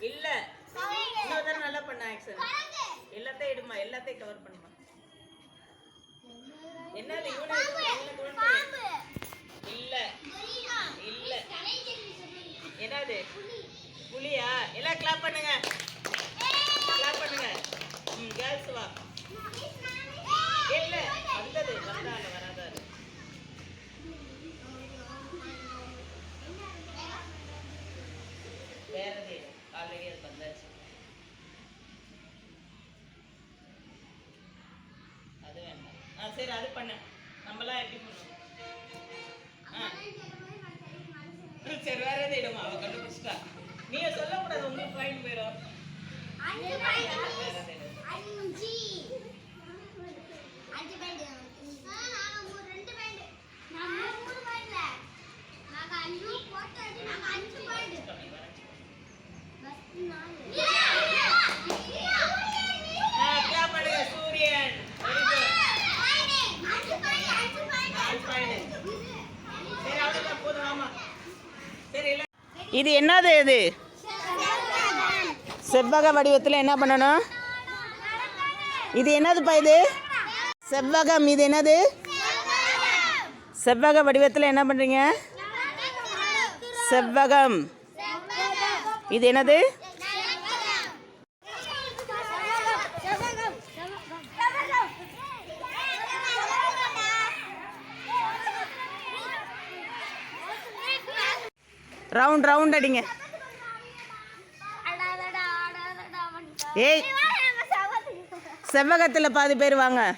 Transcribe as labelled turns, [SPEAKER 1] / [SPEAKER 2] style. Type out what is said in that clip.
[SPEAKER 1] இல்ல. இன்னொரு நல்லா பண்ண ஆக்சன் எல்லாத்தையும் எடுமா எல்லாத்தையும் கவர் பண்ணுமா? என்ன இல்ல. இல்ல. என்னது? புலியா? எல்லாம் கிளாப் பண்ணுங்க. கிளாப் பண்ணுங்க. ம் கேர்ள்ஸ் வா. ஆல்ரெடி அது வந்தாச்சு. அது வேண்டாம். ஆ சரி அது பண்ணு. நம்மலாம் எப்படி பண்ணுவோம் சரி வேற எது இடுமா? அவ கண்டுபிடிச்சிட்டா. நீங்க சொல்லக்கூடாது உங்களுக்கு பாயிண்ட் போயிடும் வேற எது இடு. கம்மி வரைஞ்சு. ஆ clap பண்ணுங்க சூரியன் வெரி குட் நாலு பாயிண்ட் சரி அவ்வளோதான் போதும் ஆமா சரி இல்ல இது என்னது இது? செவ்வக வடிவத்தில் என்ன பண்ணணும்? இது என்னதுப்பா இது? செவ்வகம் இது என்னது? செவ்வக வடிவத்தில் என்ன பண்ணுறீங்க செவ்வகம். இது என்னது? ரவுண்ட் ரவுண்ட் அடிங்க. ஏய். செவ்வகத்தில் பாதி பேர் வாங்க.